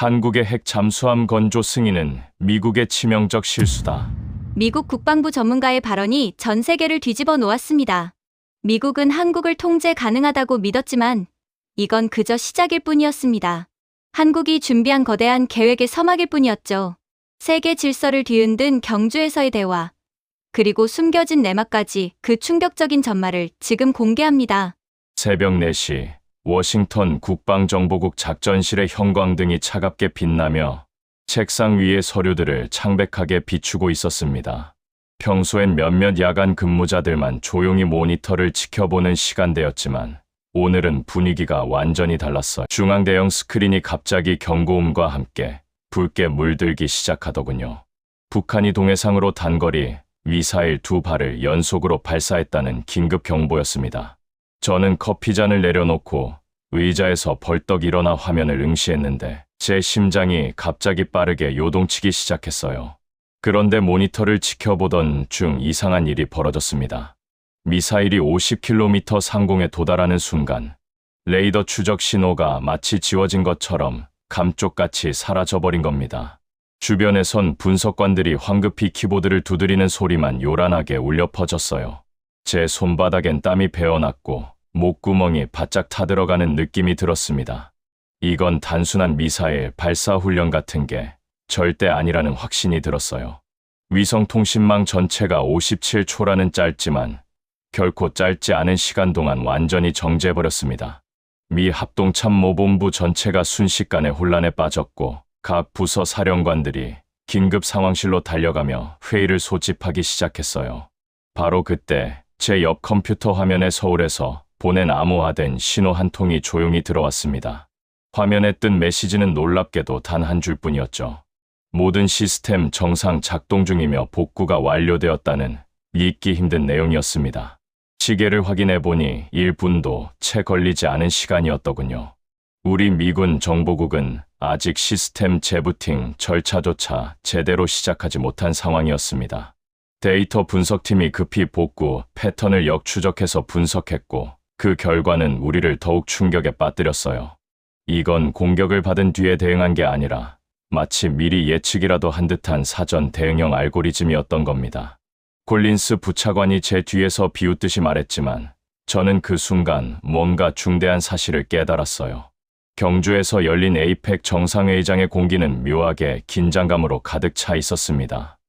한국의 핵 잠수함 건조 승인은 미국의 치명적 실수다. 미국 국방부 전문가의 발언이 전 세계를 뒤집어 놓았습니다. 미국은 한국을 통제 가능하다고 믿었지만 이건 그저 시작일 뿐이었습니다. 한국이 준비한 거대한 계획의 서막일 뿐이었죠. 세계 질서를 뒤흔든 경주에서의 대화, 그리고 숨겨진 내막까지 그 충격적인 전말을 지금 공개합니다. 새벽 4시 워싱턴 국방정보국 작전실의 형광등이 차갑게 빛나며 책상 위의 서류들을 창백하게 비추고 있었습니다. 평소엔 몇몇 야간 근무자들만 조용히 모니터를 지켜보는 시간대였지만 오늘은 분위기가 완전히 달랐어요. 중앙 대형 스크린이 갑자기 경고음과 함께 붉게 물들기 시작하더군요. 북한이 동해상으로 단거리 미사일 두 발을 연속으로 발사했다는 긴급 경보였습니다. 저는 커피잔을 내려놓고 의자에서 벌떡 일어나 화면을 응시했는데 제 심장이 갑자기 빠르게 요동치기 시작했어요. 그런데 모니터를 지켜보던 중 이상한 일이 벌어졌습니다. 미사일이 50km 상공에 도달하는 순간 레이더 추적 신호가 마치 지워진 것처럼 감쪽같이 사라져버린 겁니다. 주변에선 분석관들이 황급히 키보드를 두드리는 소리만 요란하게 울려 퍼졌어요. 제 손바닥엔 땀이 배어났고 목구멍이 바짝 타들어가는 느낌이 들었습니다. 이건 단순한 미사일 발사 훈련 같은 게 절대 아니라는 확신이 들었어요. 위성 통신망 전체가 57초라는 짧지만 결코 짧지 않은 시간 동안 완전히 정지해버렸습니다. 미 합동참모본부 전체가 순식간에 혼란에 빠졌고 각 부서 사령관들이 긴급 상황실로 달려가며 회의를 소집하기 시작했어요. 바로 그때 제 옆 컴퓨터 화면에 서울에서 보낸 암호화된 신호 한 통이 조용히 들어왔습니다. 화면에 뜬 메시지는 놀랍게도 단 한 줄 뿐이었죠. 모든 시스템 정상 작동 중이며 복구가 완료되었다는 믿기 힘든 내용이었습니다. 시계를 확인해 보니 1분도 채 걸리지 않은 시간이었더군요. 우리 미군 정보국은 아직 시스템 재부팅 절차조차 제대로 시작하지 못한 상황이었습니다. 데이터 분석팀이 급히 복구 패턴을 역추적해서 분석했고 그 결과는 우리를 더욱 충격에 빠뜨렸어요. 이건 공격을 받은 뒤에 대응한 게 아니라 마치 미리 예측이라도 한 듯한 사전 대응형 알고리즘이었던 겁니다. 콜린스 부차관이 제 뒤에서 비웃듯이 말했지만 저는 그 순간 뭔가 중대한 사실을 깨달았어요. 경주에서 열린 에이펙 정상회의장의 공기는 묘하게 긴장감으로 가득 차 있었습니다.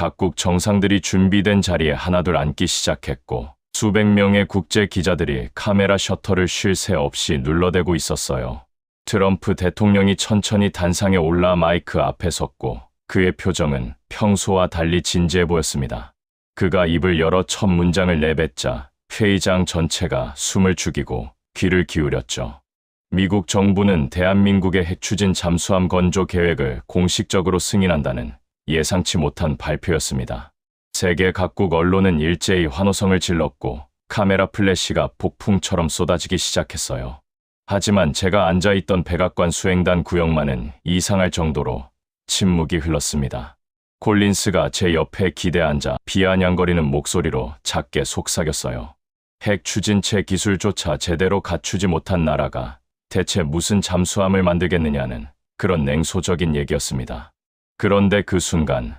각국 정상들이 준비된 자리에 하나둘 앉기 시작했고 수백 명의 국제 기자들이 카메라 셔터를 쉴 새 없이 눌러대고 있었어요. 트럼프 대통령이 천천히 단상에 올라 마이크 앞에 섰고 그의 표정은 평소와 달리 진지해 보였습니다. 그가 입을 열어 첫 문장을 내뱉자 회의장 전체가 숨을 죽이고 귀를 기울였죠. 미국 정부는 대한민국의 핵추진 잠수함 건조 계획을 공식적으로 승인한다는 예상치 못한 발표였습니다. 세계 각국 언론은 일제히 환호성을 질렀고 카메라 플래시가 폭풍처럼 쏟아지기 시작했어요. 하지만 제가 앉아있던 백악관 수행단 구역만은 이상할 정도로 침묵이 흘렀습니다. 콜린스가 제 옆에 기대 앉아 비아냥거리는 목소리로 작게 속삭였어요. 핵 추진체 기술조차 제대로 갖추지 못한 나라가 대체 무슨 잠수함을 만들겠느냐는 그런 냉소적인 얘기였습니다. 그런데 그 순간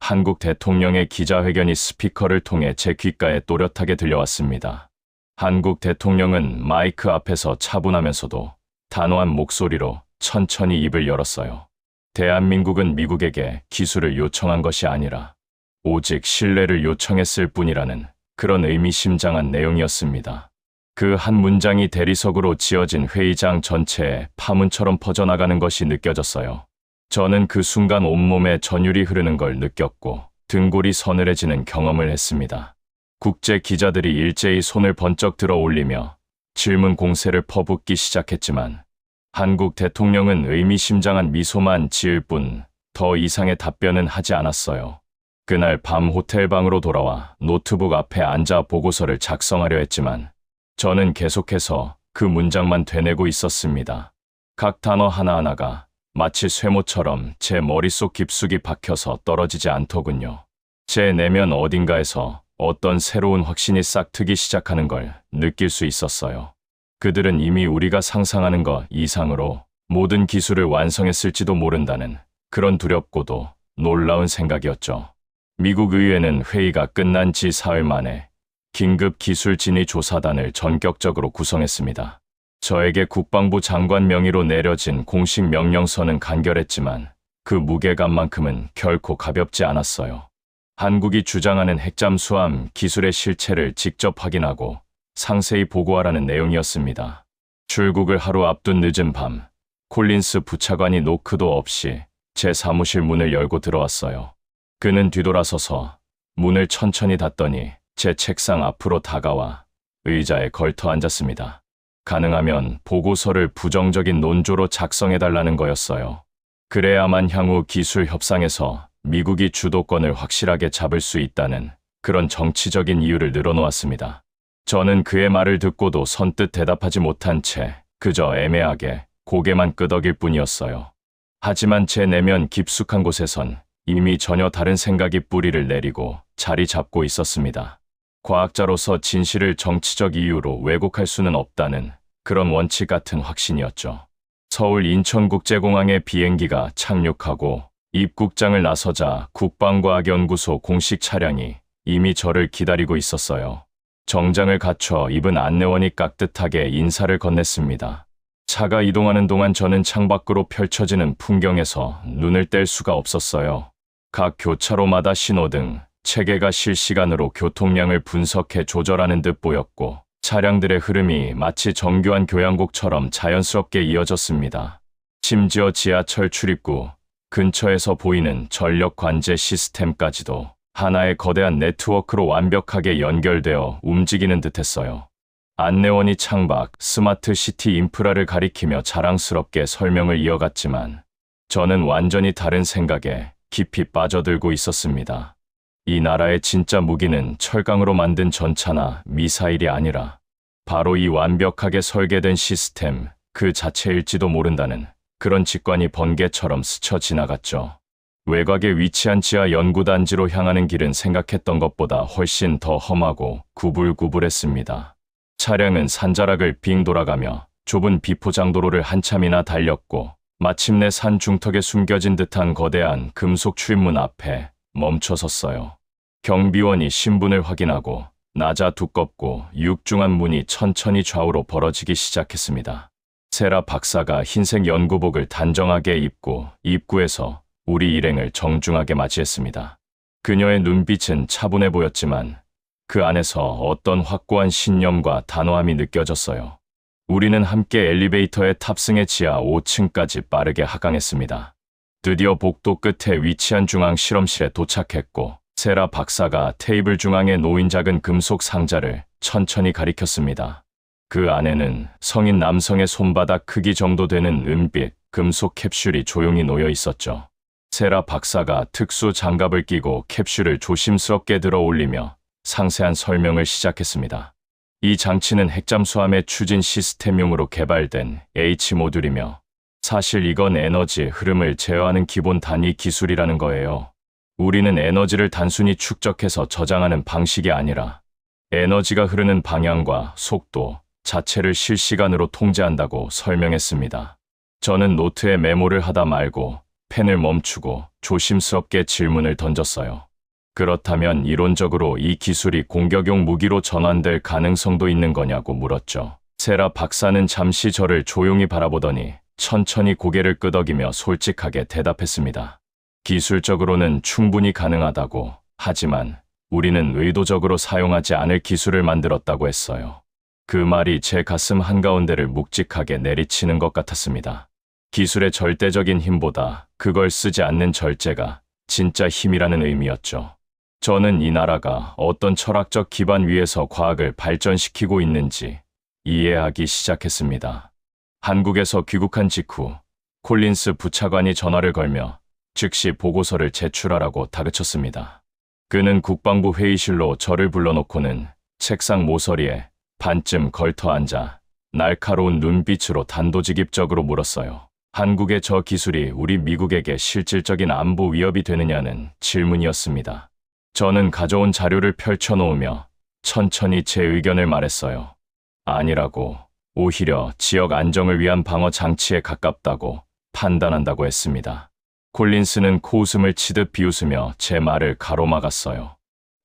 한국 대통령의 기자회견이 스피커를 통해 제 귓가에 또렷하게 들려왔습니다. 한국 대통령은 마이크 앞에서 차분하면서도 단호한 목소리로 천천히 입을 열었어요. 대한민국은 미국에게 기술을 요청한 것이 아니라 오직 신뢰를 요청했을 뿐이라는 그런 의미심장한 내용이었습니다. 그 한 문장이 대리석으로 지어진 회의장 전체에 파문처럼 퍼져나가는 것이 느껴졌어요. 저는 그 순간 온몸에 전율이 흐르는 걸 느꼈고 등골이 서늘해지는 경험을 했습니다. 국제 기자들이 일제히 손을 번쩍 들어 올리며 질문 공세를 퍼붓기 시작했지만 한국 대통령은 의미심장한 미소만 지을 뿐 더 이상의 답변은 하지 않았어요. 그날 밤 호텔 방으로 돌아와 노트북 앞에 앉아 보고서를 작성하려 했지만 저는 계속해서 그 문장만 되뇌고 있었습니다. 각 단어 하나하나가 마치 쇠모처럼 제 머릿속 깊숙이 박혀서 떨어지지 않더군요. 제 내면 어딘가에서 어떤 새로운 확신이 싹 트기 시작하는 걸 느낄 수 있었어요. 그들은 이미 우리가 상상하는 것 이상으로 모든 기술을 완성했을지도 모른다는 그런 두렵고도 놀라운 생각이었죠. 미국 의회는 회의가 끝난 지 사흘 만에 긴급 기술 진위 조사단을 전격적으로 구성했습니다. 저에게 국방부 장관 명의로 내려진 공식 명령서는 간결했지만 그 무게감만큼은 결코 가볍지 않았어요. 한국이 주장하는 핵잠수함 기술의 실체를 직접 확인하고 상세히 보고하라는 내용이었습니다. 출국을 하루 앞둔 늦은 밤, 콜린스 부차관이 노크도 없이 제 사무실 문을 열고 들어왔어요. 그는 뒤돌아서서 문을 천천히 닫더니 제 책상 앞으로 다가와 의자에 걸터 앉았습니다. 가능하면 보고서를 부정적인 논조로 작성해달라는 거였어요. 그래야만 향후 기술 협상에서 미국이 주도권을 확실하게 잡을 수 있다는 그런 정치적인 이유를 늘어놓았습니다. 저는 그의 말을 듣고도 선뜻 대답하지 못한 채 그저 애매하게 고개만 끄덕일 뿐이었어요. 하지만 제 내면 깊숙한 곳에선 이미 전혀 다른 생각이 뿌리를 내리고 자리 잡고 있었습니다. 과학자로서 진실을 정치적 이유로 왜곡할 수는 없다는 그런 원칙 같은 확신이었죠. 서울 인천국제공항에 비행기가 착륙하고 입국장을 나서자 국방과학연구소 공식 차량이 이미 저를 기다리고 있었어요. 정장을 갖춰 입은 안내원이 깍듯하게 인사를 건넸습니다. 차가 이동하는 동안 저는 창밖으로 펼쳐지는 풍경에서 눈을 뗄 수가 없었어요. 각 교차로마다 신호등, 체계가 실시간으로 교통량을 분석해 조절하는 듯 보였고 차량들의 흐름이 마치 정교한 교향곡처럼 자연스럽게 이어졌습니다. 심지어 지하철 출입구 근처에서 보이는 전력 관제 시스템까지도 하나의 거대한 네트워크로 완벽하게 연결되어 움직이는 듯했어요. 안내원이 창밖 스마트 시티 인프라를 가리키며 자랑스럽게 설명을 이어갔지만 저는 완전히 다른 생각에 깊이 빠져들고 있었습니다. 이 나라의 진짜 무기는 철강으로 만든 전차나 미사일이 아니라 바로 이 완벽하게 설계된 시스템 그 자체일지도 모른다는 그런 직관이 번개처럼 스쳐 지나갔죠. 외곽에 위치한 지하 연구단지로 향하는 길은 생각했던 것보다 훨씬 더 험하고 구불구불했습니다. 차량은 산자락을 빙 돌아가며 좁은 비포장도로를 한참이나 달렸고 마침내 산 중턱에 숨겨진 듯한 거대한 금속 출입문 앞에 멈춰 섰어요. 경비원이 신분을 확인하고 낮아 두껍고 육중한 문이 천천히 좌우로 벌어지기 시작했습니다. 세라 박사가 흰색 연구복을 단정하게 입고 입구에서 우리 일행을 정중하게 맞이했습니다. 그녀의 눈빛은 차분해 보였지만 그 안에서 어떤 확고한 신념과 단호함이 느껴졌어요. 우리는 함께 엘리베이터에 탑승해 지하 5층까지 빠르게 하강했습니다. 드디어 복도 끝에 위치한 중앙 실험실에 도착했고 세라 박사가 테이블 중앙에 놓인 작은 금속 상자를 천천히 가리켰습니다. 그 안에는 성인 남성의 손바닥 크기 정도 되는 은빛 금속 캡슐이 조용히 놓여 있었죠. 세라 박사가 특수 장갑을 끼고 캡슐을 조심스럽게 들어 올리며 상세한 설명을 시작했습니다. 이 장치는 핵잠수함의 추진 시스템용으로 개발된 H 모듈이며 사실 이건 에너지 흐름을 제어하는 기본 단위 기술이라는 거예요. 우리는 에너지를 단순히 축적해서 저장하는 방식이 아니라 에너지가 흐르는 방향과 속도 자체를 실시간으로 통제한다고 설명했습니다. 저는 노트에 메모를 하다 말고 펜을 멈추고 조심스럽게 질문을 던졌어요. 그렇다면 이론적으로 이 기술이 공격용 무기로 전환될 가능성도 있는 거냐고 물었죠. 세라 박사는 잠시 저를 조용히 바라보더니 천천히 고개를 끄덕이며 솔직하게 대답했습니다. 기술적으로는 충분히 가능하다고 하지만 우리는 의도적으로 사용하지 않을 기술을 만들었다고 했어요. 그 말이 제 가슴 한가운데를 묵직하게 내리치는 것 같았습니다. 기술의 절대적인 힘보다 그걸 쓰지 않는 절제가 진짜 힘이라는 의미였죠. 저는 이 나라가 어떤 철학적 기반 위에서 과학을 발전시키고 있는지 이해하기 시작했습니다. 한국에서 귀국한 직후 콜린스 부차관이 전화를 걸며 즉시 보고서를 제출하라고 다그쳤습니다. 그는 국방부 회의실로 저를 불러놓고는 책상 모서리에 반쯤 걸터 앉아 날카로운 눈빛으로 단도직입적으로 물었어요. 한국의 저 기술이 우리 미국에게 실질적인 안보 위협이 되느냐는 질문이었습니다. 저는 가져온 자료를 펼쳐놓으며 천천히 제 의견을 말했어요. 아니라고 오히려 지역 안정을 위한 방어 장치에 가깝다고 판단한다고 했습니다. 콜린스는 코웃음을 치듯 비웃으며 제 말을 가로막았어요.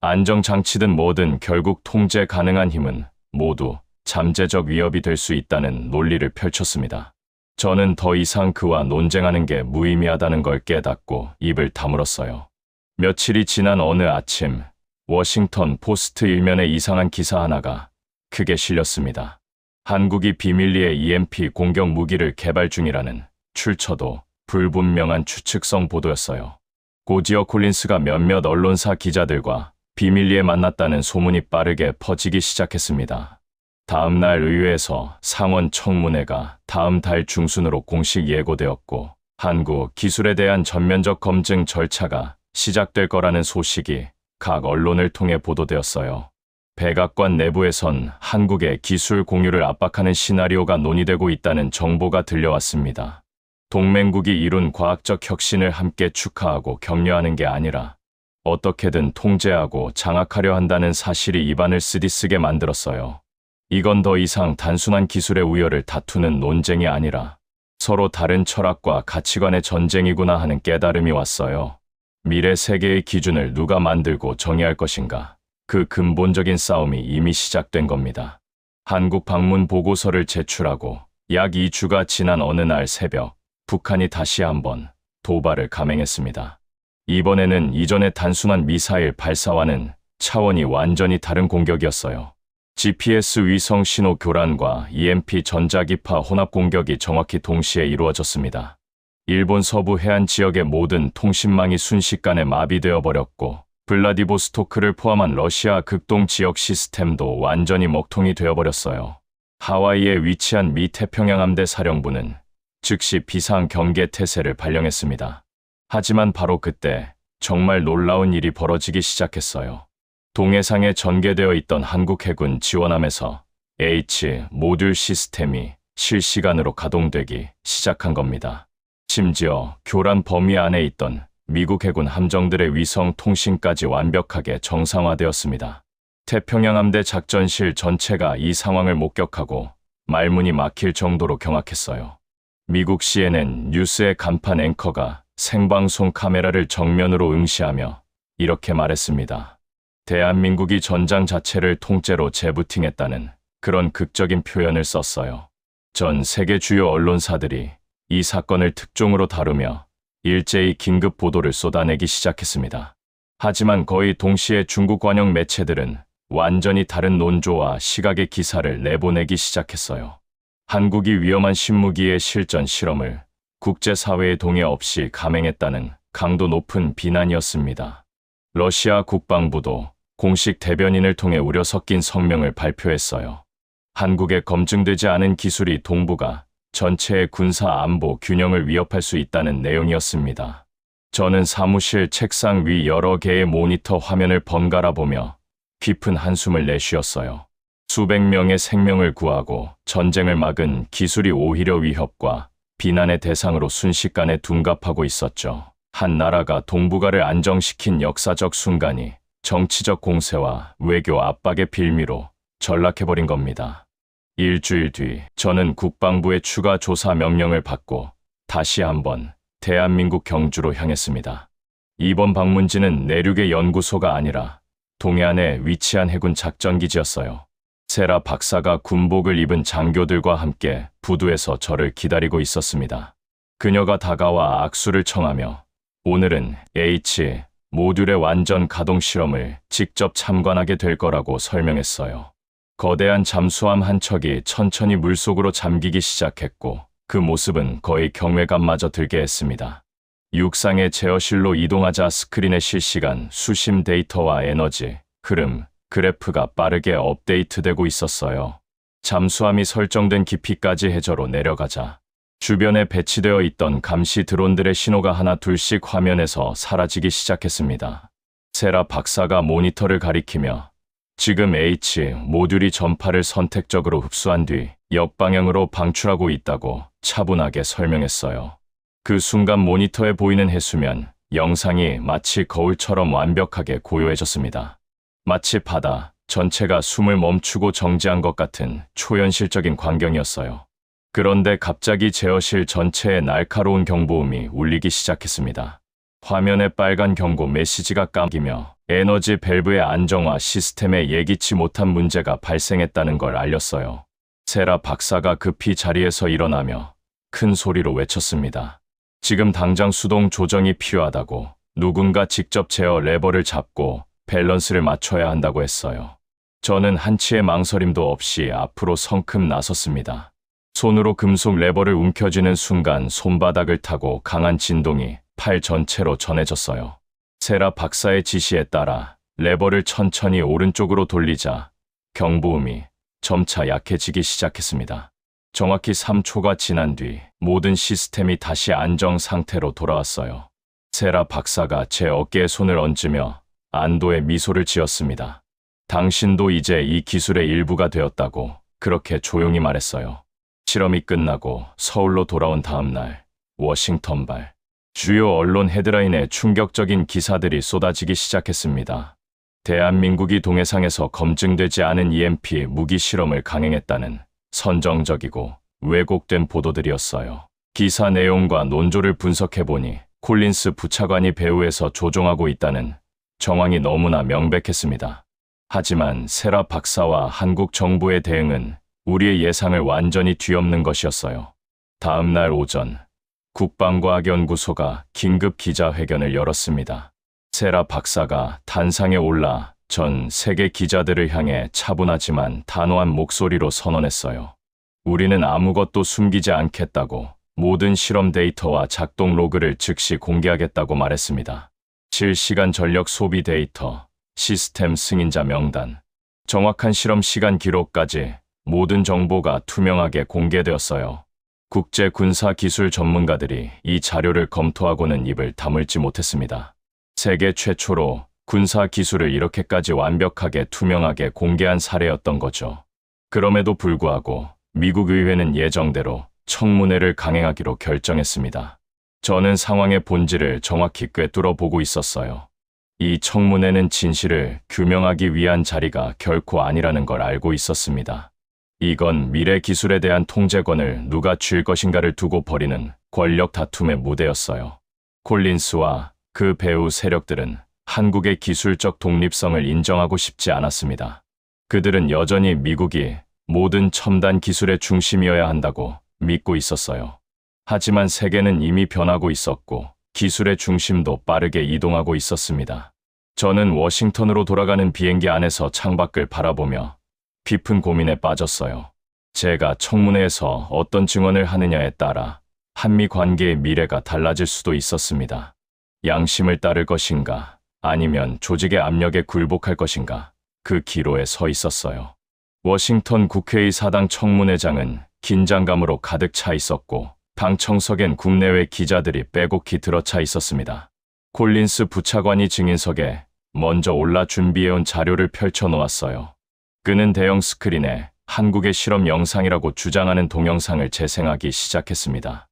안정 장치든 뭐든 결국 통제 가능한 힘은 모두 잠재적 위협이 될 수 있다는 논리를 펼쳤습니다. 저는 더 이상 그와 논쟁하는 게 무의미하다는 걸 깨닫고 입을 다물었어요. 며칠이 지난 어느 아침, 워싱턴 포스트 일면에 이상한 기사 하나가 크게 실렸습니다. 한국이 비밀리에 EMP 공격 무기를 개발 중이라는 출처도 불분명한 추측성 보도였어요. 고지어 콜린스가 몇몇 언론사 기자들과 비밀리에 만났다는 소문이 빠르게 퍼지기 시작했습니다. 다음 날 의회에서 상원 청문회가 다음 달 중순으로 공식 예고되었고 한국 기술에 대한 전면적 검증 절차가 시작될 거라는 소식이 각 언론을 통해 보도되었어요. 백악관 내부에선 한국의 기술 공유를 압박하는 시나리오가 논의되고 있다는 정보가 들려왔습니다. 동맹국이 이룬 과학적 혁신을 함께 축하하고 격려하는 게 아니라 어떻게든 통제하고 장악하려 한다는 사실이 입안을 쓰디쓰게 만들었어요. 이건 더 이상 단순한 기술의 우열을 다투는 논쟁이 아니라 서로 다른 철학과 가치관의 전쟁이구나 하는 깨달음이 왔어요. 미래 세계의 기준을 누가 만들고 정의할 것인가? 그 근본적인 싸움이 이미 시작된 겁니다. 한국 방문 보고서를 제출하고 약 2주가 지난 어느 날 새벽, 북한이 다시 한번 도발을 감행했습니다. 이번에는 이전의 단순한 미사일 발사와는 차원이 완전히 다른 공격이었어요. GPS 위성 신호 교란과 EMP 전자기파 혼합 공격이 정확히 동시에 이루어졌습니다. 일본 서부 해안 지역의 모든 통신망이 순식간에 마비되어 버렸고 블라디보스토크를 포함한 러시아 극동 지역 시스템도 완전히 먹통이 되어버렸어요. 하와이에 위치한 미 태평양 함대 사령부는 즉시 비상 경계 태세를 발령했습니다. 하지만 바로 그때 정말 놀라운 일이 벌어지기 시작했어요. 동해상에 전개되어 있던 한국 해군 지원함에서 H 모듈 시스템이 실시간으로 가동되기 시작한 겁니다. 심지어 교란 범위 안에 있던 미국 해군 함정들의 위성 통신까지 완벽하게 정상화되었습니다. 태평양 함대 작전실 전체가 이 상황을 목격하고 말문이 막힐 정도로 경악했어요. 미국 CNN 뉴스의 간판 앵커가 생방송 카메라를 정면으로 응시하며 이렇게 말했습니다. 대한민국이 전장 자체를 통째로 재부팅했다는 그런 극적인 표현을 썼어요. 전 세계 주요 언론사들이 이 사건을 특종으로 다루며 일제히 긴급 보도를 쏟아내기 시작했습니다. 하지만 거의 동시에 중국 관영 매체들은 완전히 다른 논조와 시각의 기사를 내보내기 시작했어요. 한국이 위험한 신무기의 실전 실험을 국제사회의 동의 없이 감행했다는 강도 높은 비난이었습니다. 러시아 국방부도 공식 대변인을 통해 우려 섞인 성명을 발표했어요. 한국에 검증되지 않은 기술이 동북아 전체의 군사 안보 균형을 위협할 수 있다는 내용이었습니다. 저는 사무실 책상 위 여러 개의 모니터 화면을 번갈아 보며 깊은 한숨을 내쉬었어요. 수백 명의 생명을 구하고 전쟁을 막은 기술이 오히려 위협과 비난의 대상으로 순식간에 둔갑하고 있었죠. 한 나라가 동북아를 안정시킨 역사적 순간이 정치적 공세와 외교 압박의 빌미로 전락해버린 겁니다. 일주일 뒤 저는 국방부의 추가 조사 명령을 받고 다시 한번 대한민국 경주로 향했습니다. 이번 방문지는 내륙의 연구소가 아니라 동해안에 위치한 해군 작전기지였어요. 세라 박사가 군복을 입은 장교들과 함께 부두에서 저를 기다리고 있었습니다. 그녀가 다가와 악수를 청하며 오늘은 H 모듈의 완전 가동 실험을 직접 참관하게 될 거라고 설명했어요. 거대한 잠수함 한 척이 천천히 물속으로 잠기기 시작했고 그 모습은 거의 경외감마저 들게 했습니다. 육상의 제어실로 이동하자 스크린의 실시간 수심 데이터와 에너지, 흐름, 그래프가 빠르게 업데이트되고 있었어요. 잠수함이 설정된 깊이까지 해저로 내려가자 주변에 배치되어 있던 감시 드론들의 신호가 하나 둘씩 화면에서 사라지기 시작했습니다. 세라 박사가 모니터를 가리키며 지금 H 모듈이 전파를 선택적으로 흡수한 뒤 역방향으로 방출하고 있다고 차분하게 설명했어요. 그 순간 모니터에 보이는 해수면, 영상이 마치 거울처럼 완벽하게 고요해졌습니다. 마치 바다, 전체가 숨을 멈추고 정지한 것 같은 초현실적인 광경이었어요. 그런데 갑자기 제어실 전체에 날카로운 경보음이 울리기 시작했습니다. 화면에 빨간 경고 메시지가 감기며 에너지 밸브의 안정화 시스템에 예기치 못한 문제가 발생했다는 걸 알렸어요. 세라 박사가 급히 자리에서 일어나며 큰 소리로 외쳤습니다. 지금 당장 수동 조정이 필요하다고 누군가 직접 제어 레버를 잡고 밸런스를 맞춰야 한다고 했어요. 저는 한치의 망설임도 없이 앞으로 성큼 나섰습니다. 손으로 금속 레버를 움켜쥐는 순간 손바닥을 타고 강한 진동이 팔 전체로 전해졌어요. 세라 박사의 지시에 따라 레버를 천천히 오른쪽으로 돌리자 경보음이 점차 약해지기 시작했습니다. 정확히 3초가 지난 뒤 모든 시스템이 다시 안정 상태로 돌아왔어요. 세라 박사가 제 어깨에 손을 얹으며 안도의 미소를 지었습니다. 당신도 이제 이 기술의 일부가 되었다고 그렇게 조용히 말했어요. 실험이 끝나고 서울로 돌아온 다음 날 워싱턴발 주요 언론 헤드라인에 충격적인 기사들이 쏟아지기 시작했습니다. 대한민국이 동해상에서 검증되지 않은 EMP 무기 실험을 강행했다는 선정적이고 왜곡된 보도들이었어요. 기사 내용과 논조를 분석해보니 콜린스 부차관이 배후에서 조종하고 있다는 정황이 너무나 명백했습니다. 하지만 세라 박사와 한국 정부의 대응은 우리의 예상을 완전히 뒤엎는 것이었어요. 다음 날 오전 국방과학연구소가 긴급 기자회견을 열었습니다. 세라 박사가 단상에 올라 전 세계 기자들을 향해 차분하지만 단호한 목소리로 선언했어요. 우리는 아무것도 숨기지 않겠다고 모든 실험 데이터와 작동 로그를 즉시 공개하겠다고 말했습니다. 실시간 전력 소비 데이터, 시스템 승인자 명단, 정확한 실험 시간 기록까지 모든 정보가 투명하게 공개되었어요. 국제 군사 기술 전문가들이 이 자료를 검토하고는 입을 다물지 못했습니다. 세계 최초로 군사 기술을 이렇게까지 완벽하게 투명하게 공개한 사례였던 거죠. 그럼에도 불구하고 미국 의회는 예정대로 청문회를 강행하기로 결정했습니다. 저는 상황의 본질을 정확히 꿰뚫어 보고 있었어요. 이 청문회는 진실을 규명하기 위한 자리가 결코 아니라는 걸 알고 있었습니다. 이건 미래 기술에 대한 통제권을 누가 쥘 것인가를 두고 벌이는 권력 다툼의 무대였어요. 콜린스와 그 배후 세력들은 한국의 기술적 독립성을 인정하고 싶지 않았습니다. 그들은 여전히 미국이 모든 첨단 기술의 중심이어야 한다고 믿고 있었어요. 하지만 세계는 이미 변하고 있었고 기술의 중심도 빠르게 이동하고 있었습니다. 저는 워싱턴으로 돌아가는 비행기 안에서 창밖을 바라보며 깊은 고민에 빠졌어요. 제가 청문회에서 어떤 증언을 하느냐에 따라 한미 관계의 미래가 달라질 수도 있었습니다. 양심을 따를 것인가 아니면 조직의 압력에 굴복할 것인가 그 기로에 서 있었어요. 워싱턴 국회의 사당 청문회장은 긴장감으로 가득 차 있었고 방청석엔 국내외 기자들이 빼곡히 들어차 있었습니다. 콜린스 부차관이 증인석에 먼저 올라 준비해온 자료를 펼쳐놓았어요. 그는 대형 스크린에 한국의 실험 영상이라고 주장하는 동영상을 재생하기 시작했습니다.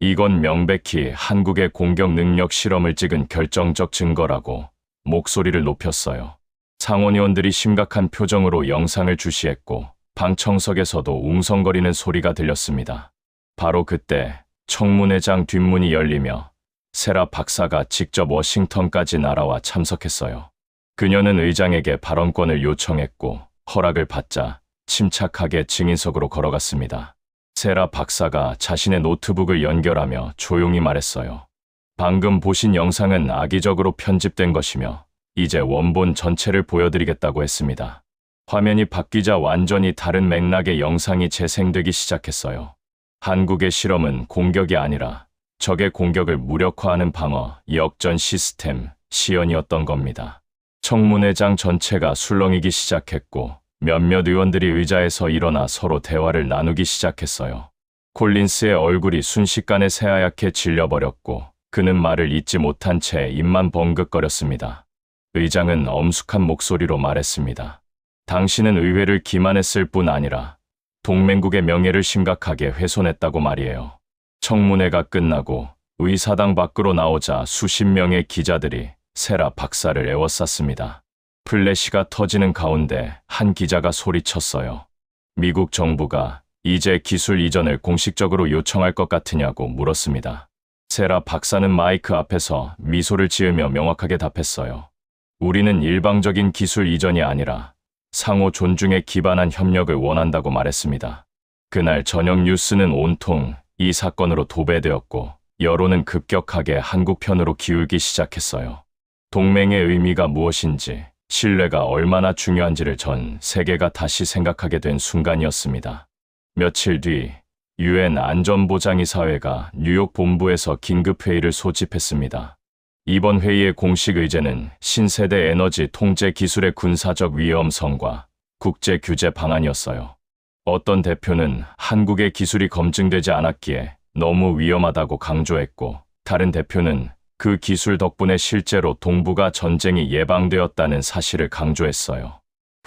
이건 명백히 한국의 공격 능력 실험을 찍은 결정적 증거라고 목소리를 높였어요. 상원의원들이 심각한 표정으로 영상을 주시했고 방청석에서도 웅성거리는 소리가 들렸습니다. 바로 그때 청문회장 뒷문이 열리며 세라 박사가 직접 워싱턴까지 날아와 참석했어요. 그녀는 의장에게 발언권을 요청했고 허락을 받자 침착하게 증인석으로 걸어갔습니다. 세라 박사가 자신의 노트북을 연결하며 조용히 말했어요. 방금 보신 영상은 악의적으로 편집된 것이며 이제 원본 전체를 보여드리겠다고 했습니다. 화면이 바뀌자 완전히 다른 맥락의 영상이 재생되기 시작했어요. 한국의 실험은 공격이 아니라 적의 공격을 무력화하는 방어, 역전 시스템, 시연이었던 겁니다. 청문회장 전체가 술렁이기 시작했고 몇몇 의원들이 의자에서 일어나 서로 대화를 나누기 시작했어요. 콜린스의 얼굴이 순식간에 새하얗게 질려버렸고 그는 말을 잇지 못한 채 입만 벙긋거렸습니다. 의장은 엄숙한 목소리로 말했습니다. 당신은 의회를 기만했을 뿐 아니라 동맹국의 명예를 심각하게 훼손했다고 말이에요. 청문회가 끝나고 의사당 밖으로 나오자 수십 명의 기자들이 세라 박사를 애워쌌습니다. 플래시가 터지는 가운데 한 기자가 소리쳤어요. 미국 정부가 이제 기술 이전을 공식적으로 요청할 것 같으냐고 물었습니다. 세라 박사는 마이크 앞에서 미소를 지으며 명확하게 답했어요. 우리는 일방적인 기술 이전이 아니라 상호 존중에 기반한 협력을 원한다고 말했습니다. 그날 저녁 뉴스는 온통 이 사건으로 도배되었고 여론은 급격하게 한국 편으로 기울기 시작했어요. 동맹의 의미가 무엇인지, 신뢰가 얼마나 중요한지를 전 세계가 다시 생각하게 된 순간이었습니다. 며칠 뒤 유엔 안전보장이사회가 뉴욕 본부에서 긴급 회의를 소집했습니다. 이번 회의의 공식 의제는 신세대 에너지 통제 기술의 군사적 위험성과 국제 규제 방안이었어요. 어떤 대표는 한국의 기술이 검증되지 않았기에 너무 위험하다고 강조했고, 다른 대표는 그 기술 덕분에 실제로 동북아 전쟁이 예방되었다는 사실을 강조했어요.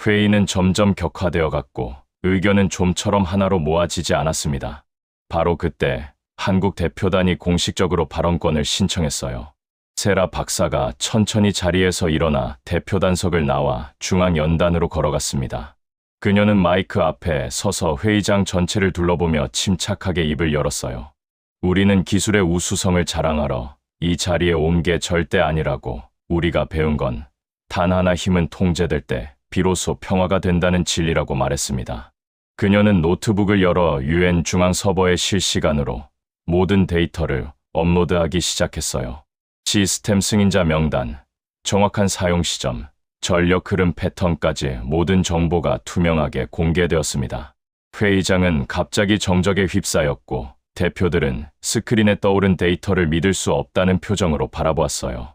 회의는 점점 격화되어 갔고, 의견은 좀처럼 하나로 모아지지 않았습니다. 바로 그때 한국 대표단이 공식적으로 발언권을 신청했어요. 세라 박사가 천천히 자리에서 일어나 대표단석을 나와 중앙연단으로 걸어갔습니다. 그녀는 마이크 앞에 서서 회의장 전체를 둘러보며 침착하게 입을 열었어요. 우리는 기술의 우수성을 자랑하러 이 자리에 온 게 절대 아니라고 우리가 배운 건 단 하나 힘은 통제될 때 비로소 평화가 된다는 진리라고 말했습니다. 그녀는 노트북을 열어 유엔 중앙 서버에 실시간으로 모든 데이터를 업로드하기 시작했어요. 시스템 승인자 명단, 정확한 사용 시점, 전력 흐름 패턴까지 모든 정보가 투명하게 공개되었습니다. 회의장은 갑자기 정적에 휩싸였고 대표들은 스크린에 떠오른 데이터를 믿을 수 없다는 표정으로 바라보았어요.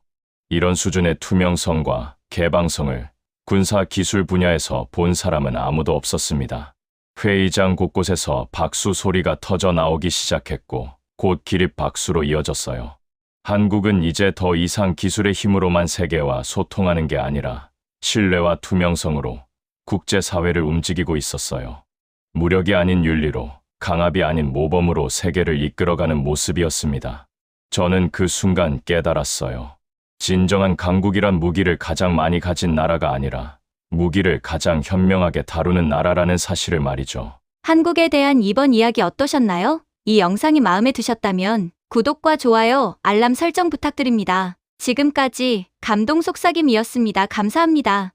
이런 수준의 투명성과 개방성을 군사 기술 분야에서 본 사람은 아무도 없었습니다. 회의장 곳곳에서 박수 소리가 터져 나오기 시작했고 곧 기립 박수로 이어졌어요. 한국은 이제 더 이상 기술의 힘으로만 세계와 소통하는 게 아니라 신뢰와 투명성으로 국제사회를 움직이고 있었어요. 무력이 아닌 윤리로, 강압이 아닌 모범으로 세계를 이끌어가는 모습이었습니다. 저는 그 순간 깨달았어요. 진정한 강국이란 무기를 가장 많이 가진 나라가 아니라 무기를 가장 현명하게 다루는 나라라는 사실을 말이죠. 한국에 대한 이번 이야기 어떠셨나요? 이 영상이 마음에 드셨다면 구독과 좋아요, 알람 설정 부탁드립니다. 지금까지 감동 속삭임이었습니다. 감사합니다.